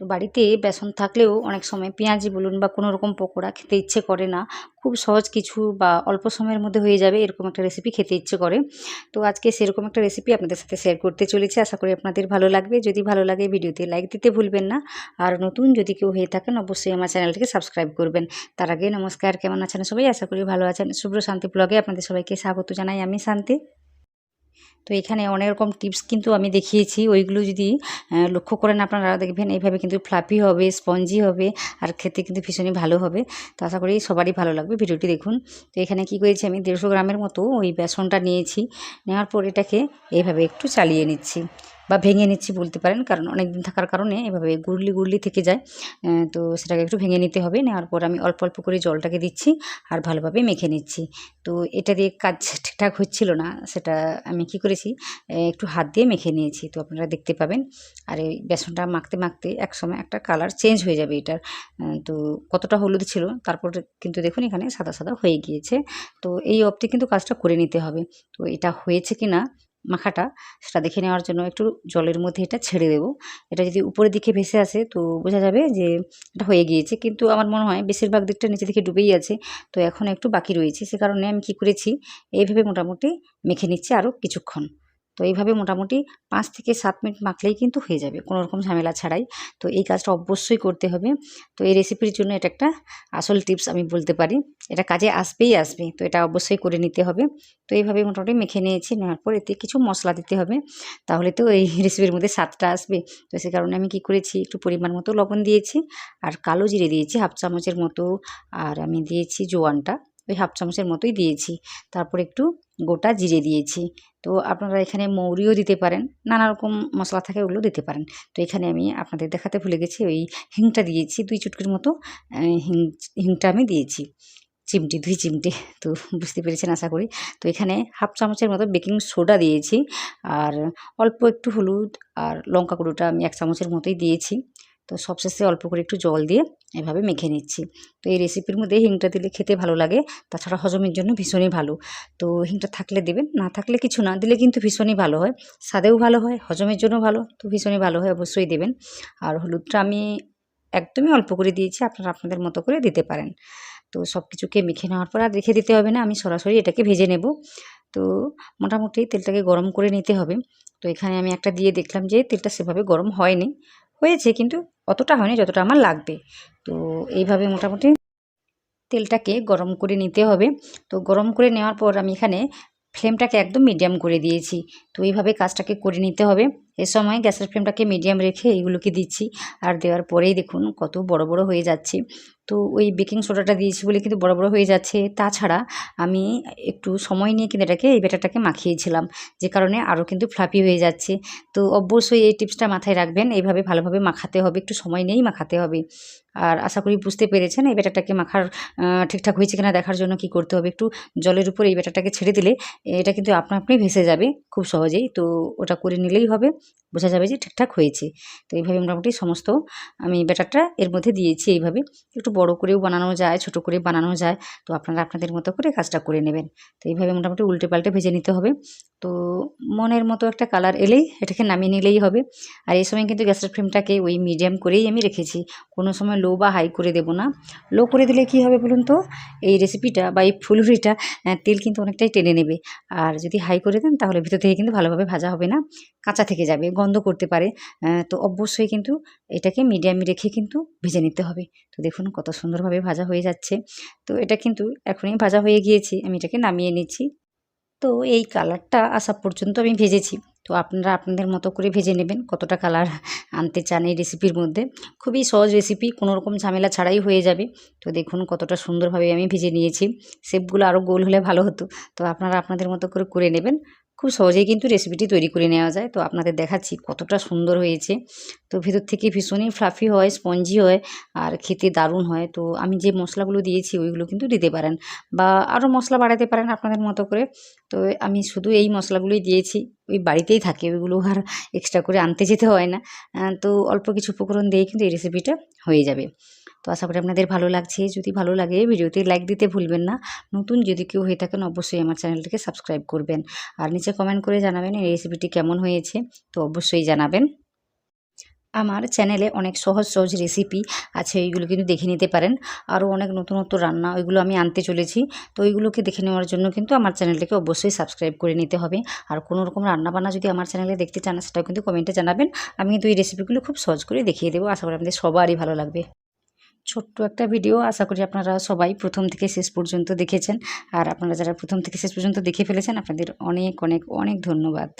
তো বাড়িতে বেসন থাকলেও অনেক সময় পেঁয়াজি বলুন বা কোনো রকম পকোড়া খেতে ইচ্ছে করে না। খুব সহজ কিছু বা অল্প সময়ের মধ্যে হয়ে যাবে এরকম একটা রেসিপি খেতে ইচ্ছে করে। তো আজকে সেরকম একটা রেসিপি আপনাদের সাথে শেয়ার করতে চলেছি। আশা করি আপনাদের ভালো লাগবে। যদি ভালো লাগে ভিডিওতে লাইক দিতে ভুলবেন না। আর নতুন যদি কেউ হয়ে থাকেন অবশ্যই আমার চ্যানেলটিকে সাবস্ক্রাইব করবেন। তার আগে নমস্কার। কেমন আছেন সবাই? আশা করি ভালো আছেন। শুভ্র শান্তি ব্লগে আপনাদের সবাইকে স্বাগত জানাই। আমি শান্তি। তো এখানে অনেক রকম টিপস কিন্তু আমি দেখিয়েছি। ওইগুলো যদি লক্ষ্য করেন আপনারা দেখবেন এইভাবে কিন্তু ফ্লাফি হবে, স্পঞ্জি হবে, আর খেতে কিন্তু ভীষণই ভালো হবে। তো আশা করি সবারই ভালো লাগবে ভিডিওটি দেখুন। তো এখানে কি করেছি আমি, দেড়শো গ্রামের মতো ওই বেসনটা নিয়েছি। নেওয়ার পর এটাকে এইভাবে একটু চালিয়ে নিচ্ছি। বা ভেঙে নিচ্ছি বলতে পারেন, কারণ অনেক দিন থাকার কারণে এভাবে গুড়লি গুড়লি থেকে যায়। তো সেটাকে একটু ভেঙে নিতে হবে, নেওয়ার পর আমি অল্প অল্প করে জলটাকে দিচ্ছি আর ভালোভাবে মেখে নিচ্ছি। তো এটা দিয়ে কাজ ঠিকঠাক হচ্ছিল না, সেটা আমি কি করেছি একটু হাত দিয়ে মেখে নিয়েছি, তো আপনারা দেখতে পাবেন। আর এই বেসনটা মাখতে মাখতে এক সময় একটা কালার চেঞ্জ হয়ে যাবে এটার। তো কতটা হলুদ ছিল, তারপর কিন্তু দেখুন এখানে সাদা সাদা হয়ে গিয়েছে। তো এই অবধি কিন্তু কাজটা করে নিতে হবে। তো এটা হয়েছে কি না মাখাটা, সেটা দেখে নেওয়ার জন্য একটু জলের মধ্যে এটা ছেড়ে দেবো। এটা যদি উপরের দিকে ভেসে আসে তো বোঝা যাবে যে এটা হয়ে গিয়েছে। কিন্তু আমার মনে হয় বেশিরভাগ দিকটা নিচে দিকে ডুবেই আছে। তো এখন একটু বাকি রয়েছে। সে কারণে আমি কি করেছি, এইভাবে মোটামুটি মেখে নিচ্ছি আরও কিছুক্ষণ। তো এইভাবে মোটামুটি পাঁচ থেকে সাত মিনিট মাখলেই কিন্তু হয়ে যাবে, কোনো রকম ঝামেলা ছাড়াই। তো এই কাজটা অবশ্যই করতে হবে। তো এই রেসিপির জন্য এটা একটা আসল টিপস আমি বলতে পারি। এটা কাজে আসবেই আসবে, তো এটা অবশ্যই করে নিতে হবে। তো এইভাবে মোটামুটি মেখে নিয়েছি, নেওয়ার পর এতে কিছু মশলা দিতে হবে। তাহলে তো এই রেসিপির মধ্যে স্বাদটা আসবে। তো সে কারণে আমি কি করেছি, একটু পরিমাণ মতো লবণ দিয়েছি আর কালো জিরে দিয়েছি, হাফ চামচের মতো। আর আমি দিয়েছি জোয়ানটা, ওই হাফ চামচের মতোই দিয়েছি। তারপর একটু গোটা জিরে দিয়েছি। তো আপনারা এখানে মৌরিও দিতে পারেন, নানা রকম মশলা থাকে ওগুলো দিতে পারেন। তো এখানে আমি আপনাদের দেখাতে ভুলে গেছি, ওই হিংটা দিয়েছি, দুই চুটকির মতো হিং, হিংটা আমি দিয়েছি। চিমটি, দুই চিমটি, তো বুঝতে পেরেছেন আশা করি। তো এখানে হাফ চামচের মতো বেকিং সোডা দিয়েছি, আর অল্প একটু হলুদ আর লঙ্কা গুঁড়োটা আমি এক চামচের মতোই দিয়েছি। তো সবশেষে অল্প করে একটু জল দিয়ে এভাবে মেখে নিচ্ছি। তো এই রেসিপির মধ্যে হিংটা দিলে খেতে ভালো লাগে, তাছাড়া হজমের জন্য ভীষণই ভালো। তো হিংটা থাকলে দেবেন, না থাকলে কিছু না, দিলে কিন্তু ভীষণই ভালো হয়। স্বাদেও ভালো হয়, হজমের জন্য ভালো, তো ভীষণই ভালো হয়, অবশ্যই দেবেন। আর হলুদটা আমি একদমই অল্প করে দিয়েছি, আপনারা আপনাদের মতো করে দিতে পারেন। তো সব কিছুকে মেখে নেওয়ার পর আর রেখে দিতে হবে না, আমি সরাসরি এটাকে ভেজে নেব। তো মোটামুটি তেলটাকে গরম করে নিতে হবে। তো এখানে আমি একটা দিয়ে দেখলাম যে তেলটা সেভাবে গরম হয়নি, হয়েছে কিন্তু অতটা হয়নি, যতটা আমার লাগবে। তো এইভাবে মোটামুটি তেলটাকে গরম করে নিতে হবে। তো গরম করে নেওয়ার পর আমি এখানে ফ্লেমটাকে একদম মিডিয়াম করে দিয়েছি। তো এইভাবে কাজটাকে করে নিতে হবে। এ সময় গ্যাসের ফ্লেমটাকে মিডিয়াম রেখে এইগুলোকে দিচ্ছি। আর দেওয়ার পরেই দেখুন কত বড় বড় হয়ে যাচ্ছে। তো ওই বেকিং সোডাটা দিয়েছি বলে কিন্তু বড় বড় হয়ে যাচ্ছে। তাছাড়া আমি একটু সময় নিয়ে কিন্তু এটাকে, এই ব্যাটারটাকে মাখিয়েছিলাম, যে কারণে আরও কিন্তু ফ্লাপি হয়ে যাচ্ছে। তো অবশ্যই এই টিপসটা মাথায় রাখবেন, এইভাবে ভালোভাবে মাখাতে হবে, একটু সময় নিয়েই মাখাতে হবে। আর আশা করি বুঝতে পেরেছেন এই ব্যাটারটাকে মাখার ঠিকঠাক হয়েছে কিনা দেখার জন্য কি করতে হবে। একটু জলের উপর এই ব্যাটারটাকে ছেড়ে দিলে, এটা কিন্তু আপনা আপনি ভেসে যাবে। খুব সহজেই। তো ওটা করে নিলেই হবে। বোঝা যাবে যে ঠিকঠাক হয়েছে। তো এইভাবে মোটামুটি সমস্ত আমি ব্যাটারটা এর মধ্যে দিয়েছি এইভাবে। একটু বড় করেও বানানো যায়, ছোট করে বানানো যায়। তো আপনারা আপনাদের মতো করে কাজটা করে নেবেন। তো এইভাবে মোটামুটি উল্টে পাল্টে ভেজে নিতে হবে। তো মনের মতো একটা কালার এলেই এটাকে নামিয়ে নিলেই হবে। আর এই সময় কিন্তু গ্যাসের ফ্লেমটাকে ওই মিডিয়াম করেই আমি রেখেছি। কোনো সময় লো বা হাই করে দেবো না। লো করে দিলে কি হবে বলুন তো? এই রেসিপিটা বা এই ফুলুরিটা তেল কিন্তু অনেকটাই টেনে নেবে। আর যদি হাই করে দেন তাহলে ভিতর থেকে কিন্তু ভালোভাবে ভাজা হবে না, কাঁচা থেকে যাবে, গন্ধ করতে পারে। তো অবশ্যই কিন্তু এটাকে মিডিয়ামে রেখে কিন্তু ভেজে নিতে হবে। তো দেখুন কত সুন্দরভাবে ভাজা হয়ে যাচ্ছে। তো এটা কিন্তু এখনই ভাজা হয়ে গিয়েছে, আমি এটাকে নামিয়ে নিচ্ছি। তো এই কালারটা আসা পর্যন্ত আমি ভেজেছি। তো আপনারা আপনাদের মতো করে ভেজে নেবেন, কতটা কালার আনতে চান এই রেসিপির মধ্যে। খুবই সহজ রেসিপি কোনো রকম ঝামেলা ছাড়াই হয়ে যাবে। তো দেখুন কতটা সুন্দরভাবে আমি ভেজে নিয়েছি। শেপগুলো আরও গোল হলে ভালো হতো। তো আপনারা আপনাদের মতো করে করে নেবেন। খুব সহজেই কিন্তু রেসিপিটি তৈরি করে নেওয়া যায়। তো আপনাদের দেখাচ্ছি কতটা সুন্দর হয়েছে। তো ভেতর থেকে ভীষণই ফ্লাফি হয় স্পঞ্জি হয়, আর খেতে দারুণ হয়। তো আমি যে মশলাগুলো দিয়েছি, ওইগুলো কিন্তু দিতে পারেন বা আরও মশলা বাড়াতে পারেন আপনাদের মতো করে। তো আমি শুধু এই মশলাগুলোই দিয়েছি, ওই বাড়িতেই থাকে, ওইগুলো আর এক্সট্রা করে আনতে যেতে হয় না। তো অল্প কিছু উপকরণ দিয়ে কিন্তু এই রেসিপিটা হয়ে যাবে। তো আশা করি আপনাদের ভালো লাগছে। যদি ভালো লাগে ভিডিওতে লাইক দিতে ভুলবেন না। নতুন যদি কেউ হয়ে থাকেন অবশ্যই আমার চ্যানেলটিকে সাবস্ক্রাইব করবেন। আর নিচে কমেন্ট করে জানাবেন এই রেসিপিটি কেমন হয়েছে, তো অবশ্যই জানাবেন। আমার চ্যানেলে অনেক সহজ সহজ রেসিপি আছে ওইগুলো কিন্তু দেখে নিতে পারেন। আরও অনেক নতুন নতুন রান্না, ওইগুলো আমি আনতে চলেছি। তো ওইগুলোকে দেখে নেওয়ার জন্য কিন্তু আমার চ্যানেলটাকে অবশ্যই সাবস্ক্রাইব করে নিতে হবে। আর কোনো রকম রান্নাবান্না যদি আমার চ্যানেলে দেখতে চান, সেটাও কিন্তু কমেন্টে জানাবেন। আমি কিন্তু এই রেসিপিগুলো খুব সহজ করে দেখিয়ে দেবো। আশা করি আমাদের সবারই ভালো লাগবে। ছোট্ট একটা ভিডিও আশা করি আপনারা সবাই প্রথম থেকে শেষ পর্যন্ত দেখেছেন। আর আপনারা যারা প্রথম থেকে শেষ পর্যন্ত দেখে ফেলেছেন, আপনাদের অনেক অনেক অনেক ধন্যবাদ।